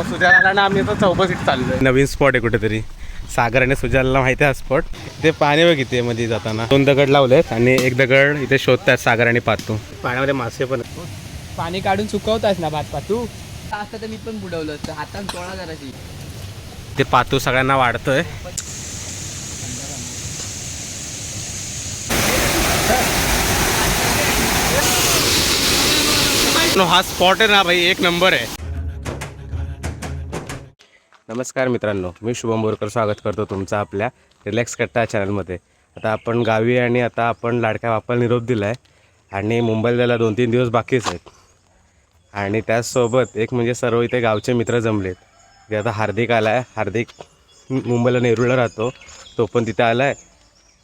मग सुजाला ना आम्ही आता चौपसीट चाललोय नवीन स्पॉट आहे कुठेतरी. सागर आणि सुजालला माहिती आहे हा स्पॉट ते पाणी बघ इथे मध्ये जाताना. दोन दगड लावलेत आणि एक दगड इथे शोधतात सागर आणि पातू. पाण्यामध्ये मासे पण आहेत. पाणी काढून सुकवतास ना भात पातू? असतं तर मी पण बुडवलं असतं हातान चोळा जराशी ते पातू सगळ्यांना वाढतोय. हा स्पॉट आहे ना भाई एक नंबर आहे. नमस्कार मित्रांनो मी शुभम बोरकर स्वागत करतो तुमचं आपल्या रिलॅक्स कट्टा चॅनलमध्ये. आता आपण गावी आणि आता आपण लाडक्या बापाला निरोप दिला आहे आणि मुंबईला जायला दोन तीन दिवस बाकीच आहेत. आणि त्याचसोबत एक म्हणजे सर्व इथे गावचे मित्र जमलेत. जे आता हार्दिक आला आहे हार्दिक मुंबईला नेरूळला राहतो तो पण तिथे आला आहे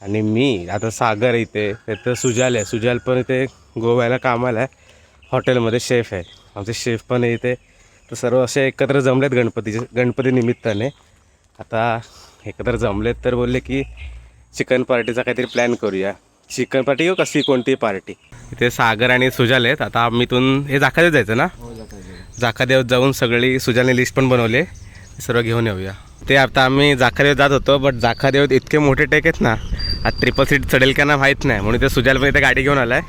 आणि मी आता सागर इथे तर सुजाल आहे. सुजाल पण इथे गोव्याला कामाला आहे. हॉटेलमध्ये शेफ आहे. आमचे शेफ पण इथे तर सर्व असे एकत्र जमलेत गणपतीचे गणपती निमित्ताने. आता एकत्र जमलेत तर बोलले की चिकन पार्टीचा काहीतरी प्लॅन करूया. चिकन पार्टी किंवा कशी कोणतीही पार्टी? इथे सागर आणि सुजाल आहेत. आता आम्ही इथून हे जाखादेव जायचं ना? जाखादेव. जाऊन सगळी सुजालने लिस्ट पण बनवली. आहे सर्व घेऊन येऊया. ते आता आम्ही जाखादेव जात होतो बट जाखादेव इतके मोठे टेक आहेत ना आता ट्रिपल सीट चढेल का ना माहीत नाही. म्हणून ते सुजाल पण इथे गाडी घेऊन आलाय.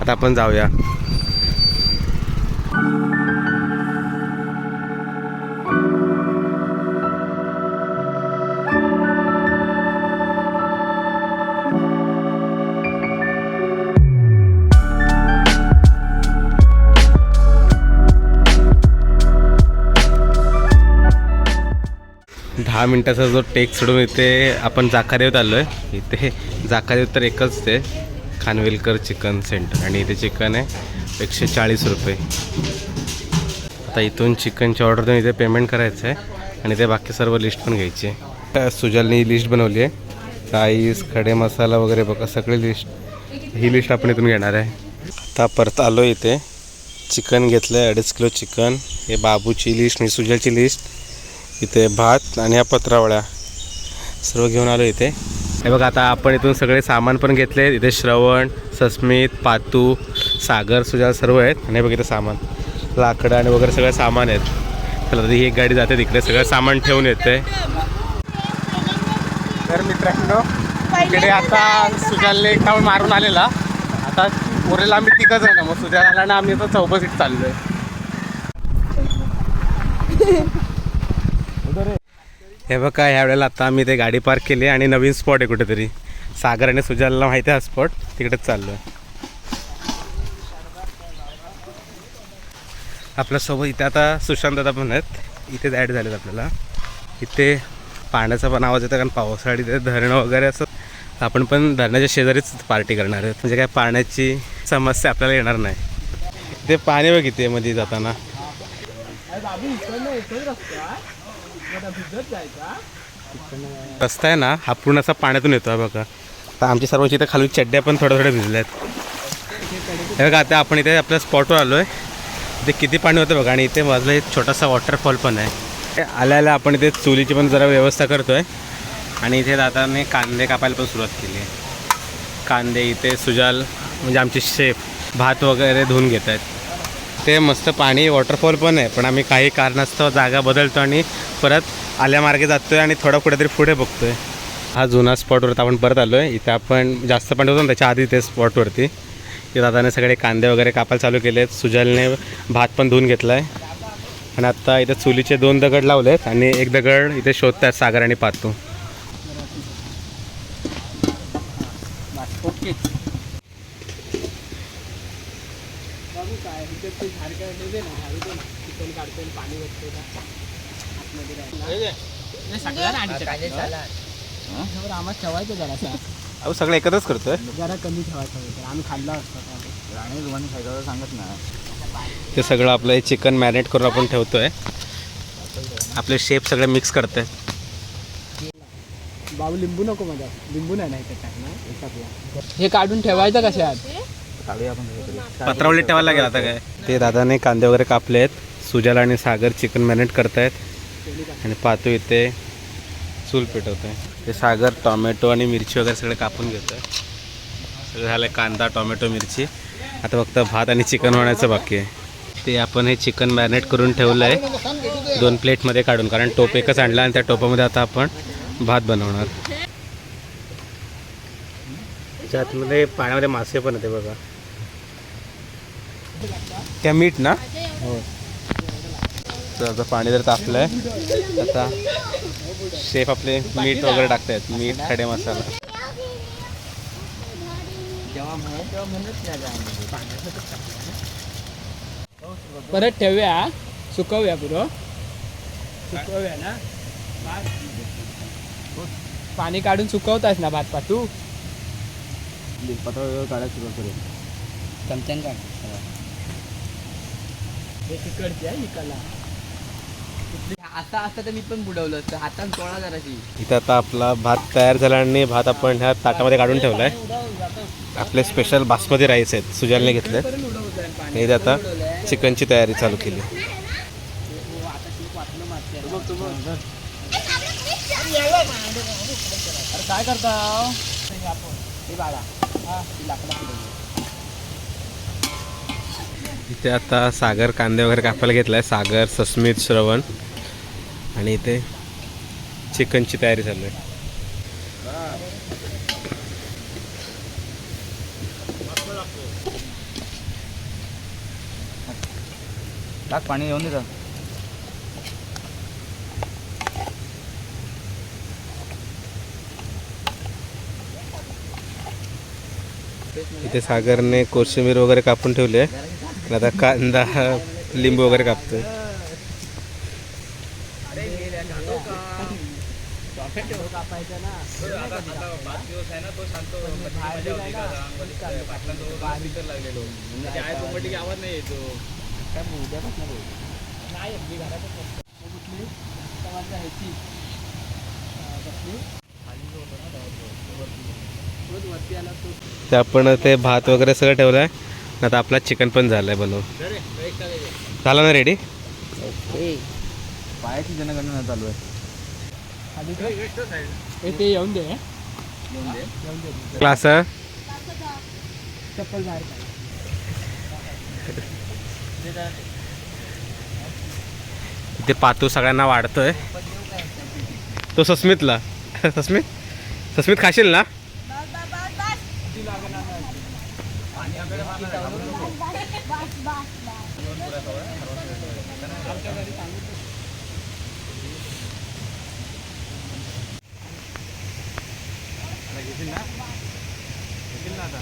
आता आपण जाऊया. दहा मिनटाचा जो टेक सोडून इथे आपण जाकादेवत आलो आहे इथे जाकादेव तर एकच ते खानवेलकर चिकन सेंटर आणि इथे चिकन आहे एकशे चाळीस रुपये. आता इथून चिकनची ऑर्डर देऊन इथे पेमेंट करायचं आहे आणि ते बाकी सर्व लिस्ट पण घ्यायची आहे. सुजालनी लिस्ट बनवली आहे. राईस खडे मसाला वगैरे बघा सगळी लिस्ट ही लिस्ट आपण इथून घेणार आहे. आता परत आलो इथे. चिकन घेतलं आहे अडीच किलो चिकन. हे बाबूची लिस्ट आणि सुजालची लिस्ट इथे भात आणि ह्या पत्रावळ्या. सर्व घेऊन आलो इथे. हे बघा आता आपण इथून सगळे सामान पण घेतले. इथे श्रवण सस्मित पातू सागर सुजाल सर्व आहेत. आणि बघ इथे सामान. लाकडं आणि वगैरे सगळं सामान आहेत. चला ही एक गाडी जाते तिकडे. सगळं सामान ठेवून येते. तर मित्रांनो इकडे आता सुजालने एक राऊंड मारून आलेला. आता पोरेला आम्ही तिघंच आहे. ना मग सुजाला ना आम्ही आता चाललो आहे हे बघा ह्या वेळेला आता आम्ही ते गाडी पार्क केली आणि नवीन स्पॉट आहे कुठेतरी. सागर आणि सुजालला माहिती आहे हा स्पॉट? तिकडेच चाललो आहे. आपल्यासोबत इथे आता सुशांत दादा पण आहेत. इथेच ॲड झालेत आपल्याला. इथे पाण्याचा पण आवाज येतो कारण पावसाळी ते धरणं वगैरे असं. आपण पण धरणाच्या शेजारीच पार्टी करणार आहेत. म्हणजे काय पाण्याची समस्या आपल्याला येणार नाही. ते पाणी बघ इथे मध्ये जाताना. रस्ता आहे ना हा पूर्ण असा पाण्यातून येतो आहे बघा. तर आमच्या सर्वांची इथे खाली चड्ड्या पण थोड्या थोड्या भिजल्या आहेत हे बघा आता आपण इथे आपल्या स्पॉटवर आलो आहे ते किती पाणी होतं बघा आणि इथे बाजूला एक छोटासा वॉटरफॉल पण आहे. हे आल्या आल्या आपण इथे चुलीची पण जरा व्यवस्था करतो आहे आणि इथे दादाने कांदे कापायला पण सुरुवात केली आहे. कांदे इथे सुजाल म्हणजे आमचे शेफ भात वगैरे धुवून घेत आहेत ते मस्त पाणी वॉटरफॉल पण आहे. पण आम्ही काही कारणास्तव जागा बदलतो आणि परत आल्यामार्गे जातोय आणि थोडा कुठेतरी पुढे बघतोय. हा जुना स्पॉटवरती आपण परत आलो आहे इथे आपण जास्त पाणी होतो ना त्याच्या आधी ते स्पॉटवरती इथे दादाने सगळे कांदे वगैरे कापायला चालू केले आहेत सुजलने भात पण धुवून घेतला आहे आणि आत्ता इथे चुलीचे दोन दगड लावले आहेत आणि एक दगड इथे शोधतात सागर आणि पातू ओके बाबू काय इथे ते झाड काय दे ना झाडू दे ना चिकन काढतोय पाणी बघतोय का आतमध्ये राहिला. नाही, सगळ्यांना आणि चटणी. आम्हाला ठेवायचं जरासा अहो सगळं एकत्रच करतोय. जरा कमी ठेवायचं आम्ही खाल्ला असतो सांगत नाही ते सगळं आपलं हे चिकन मॅरिनेट करून आपण ठेवतोय. आपले शेप सगळे मिक्स करतोय. बाबू लिंबू नको माझ्या लिंबू नाही नाही हे काढून ठेवायचं कशात पत्रावली ठेवायला लागेल आता काय? ते दादाने कांदे वगैरे कापले आहेत सुजाला आणि सागर चिकन मॅरिनेट करतायत. आणि पातू इथे चूल पेटवत आहे ते सागर टॉमॅटो आणि मिरची वगैरे सगळे कापून घेतो आहे सगळं झालं कांदा टॉमॅटो मिरची. आता फक्त भात आणि चिकन होण्याचं बाकी आहे. ते आपण हे चिकन मॅरिनेट करून ठेवलं आहे दोन प्लेटमध्ये काढून कारण टोप एकच आणला आणि त्या टोपामध्ये आता आपण भात बनवणार. त्याच्या आतमध्ये पाण्यामध्ये मासे पण येते बघा. त्या मीठ ना? हो तर आता पाणी जर तापलं आहे आता शेफ आपले मीठ वगैरे टाकतायत. मीठ खडे मसाला. परत ठेवूया. सुकवूया पुरं सुकवूया ना? पाणी काढून सुकवतास ना भात पातू? पातळ काढायला सुरुवात करू चमच्यान काढ. हे तिकडची आहे इकडला आता असतं तर मी पण बुडवलं असतं हातात तोळा जराशी. इथं आता आपला भात तयार झाला आणि भात आपण ह्या ताटामध्ये काढून ठेवलाय. आपले स्पेशल बासमती राईस आहेत सुजालने घेतले. इथे आता चिकनची तयारी चालू केली. हो, काय करता हे बाळा. हा लाकडा इथे आता सागर कांदे वगैरे कापायला घेतलाय. सागर सस्मित श्रवण. आणि इथे चिकनची तयारी चालू आहे. टाक पाणी येऊन देतं इथे सागरने कोशिंबीर वगैरे कापून ठेवली आहे. आता कांदा लिंबू वगैरे कापतो नाही ते आपण ते भात वगैरे सगळं ठेवलं आहे आता आपला चिकन पण झालं आहे बनवून. झालं ना रेडी पायाची जनगणना चालू आहे. हे ते येऊन दे क्लास चप्पल. ते पातू सगळ्यांना वाढतोय. तो सस्मितला. सस्मित? सस्मित खाशील ना?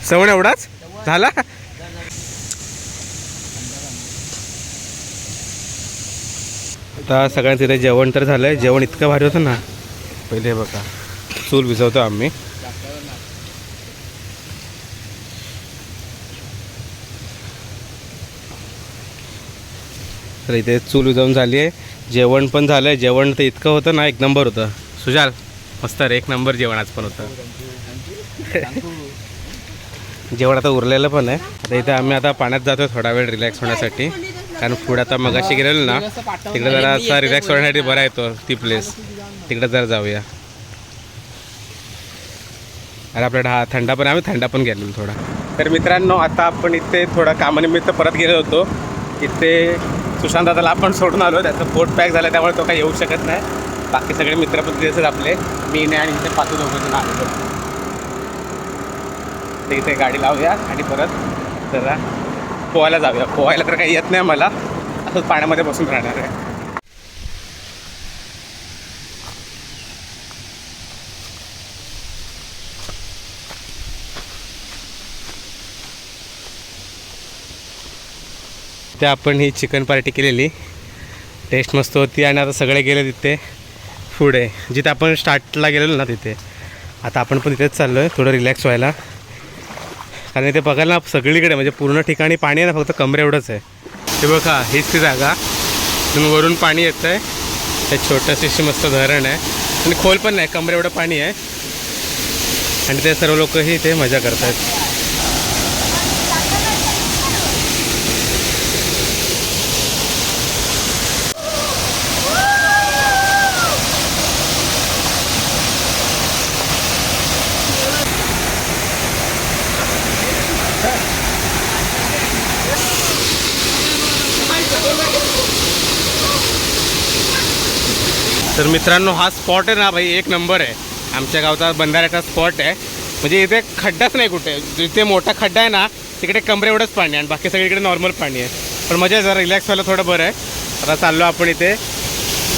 सवण एवढाच? झाला? आता सगळ्यांचं इथे जेवण तर झालं आहे जेवण इतकं भारी होतं ना. पहिले बघा. चूल विझवतो आम्ही. तर इथे चूल उजवून झाली आहे. जेवण पण झालं आहे जेवण तर इतकं होतं ना एक नंबर होतं. सुजाल मस्त रे एक नंबर जेवण आज पण होतं. जेवण आता उरलेलं पण आहे. आता इथे आम्ही आता पाण्यात जातो थोडा वेळ रिलॅक्स होण्यासाठी. कारण फूड आता मगाशी गेलेलो ना तिकडे जरा असा रिलॅक्स होण्यासाठी बरा येतो ती प्लेस तिकडे जरा जाऊया. अरे आपल्याला हा थंडा पण आम्ही थंडा पण गेलेलो थोडा. तर मित्रांनो आता आपण इथे थोडा कामानिमित्त परत गेलो होतो. इथे सुशांत दादाला आपण सोडून आलो. त्याचं पोट पॅक झालं त्यामुळे तो काही येऊ शकत नाही. बाकी सगळे मित्र पण तिथेच आपले. मी नाही आणि इथे पाचू दोघं जण आलेलो. ते इथे गाडी लावूया आणि परत जरा पोहायला जाऊया. पोहायला तर काही येत नाही मला असंच पाण्यामध्ये बसून राहणार आहे. तिथे आपण ही चिकन पार्टी केलेली. टेस्ट मस्त होती आणि आता सगळे गेले तिथे. पुढे जिथे आपण स्टार्टला गेलेलो ना तिथे. आता आपण पण तिथेच चाललो आहे थोडं रिलॅक्स व्हायला. कारण इथे बघायला ना सगळीकडे म्हणजे पूर्ण ठिकाणी पाणी आहे ना फक्त कमरे एवढंच आहे. ते बघा हीच ती जागा. इथून वरून पाणी येतं आहे ते छोटंसं मस्त धरण आहे. आणि खोल पण नाही कमरे एवढं पाणी आहे. आणि ते सर्व लोकही इथे मजा करत आहेत तर मित्रांनो हा स्पॉट आहे ना भाई एक नंबर आहे. आमच्या गावचा बंधाऱ्याचा स्पॉट आहे. म्हणजे इथे खड्डाच नाही कुठे. जिथे मोठा खड्डा आहे ना तिकडे कमरे एवढंच पाणी आहे आणि बाकी सगळीकडे नॉर्मल पाणी आहे. पण मजा आहे जरा रिलॅक्स व्हायला थोडं बरं आहे. आता चाललो आपण इथे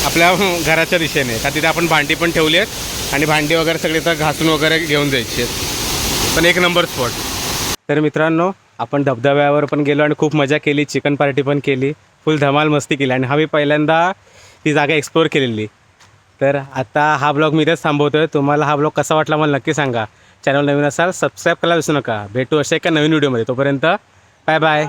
आपल्या घराच्या दिशेने. का तिथे आपण भांडी पण ठेवली आहेत आणि भांडी वगैरे सगळी तर घासून वगैरे घेऊन जायची आहेत. पण एक नंबर स्पॉट तर मित्रांनो आपण धबधब्यावर पण गेलो आणि खूप मजा केली. चिकन पार्टी पण केली. फुल धमाल मस्ती केली. आणि हा मी पहिल्यांदा ती जागा एक्सप्लोअर केलेली. तर आता हा ब्लॉग मी इथेच थांबवतो आहे तुम्हाला हा ब्लॉग कसा वाटला मला नक्की सांगा. चॅनल नवीन असाल सबस्क्राईब करायला विसरू नका. भेटू अशा एका नवीन व्हिडिओमध्ये तोपर्यंत बाय बाय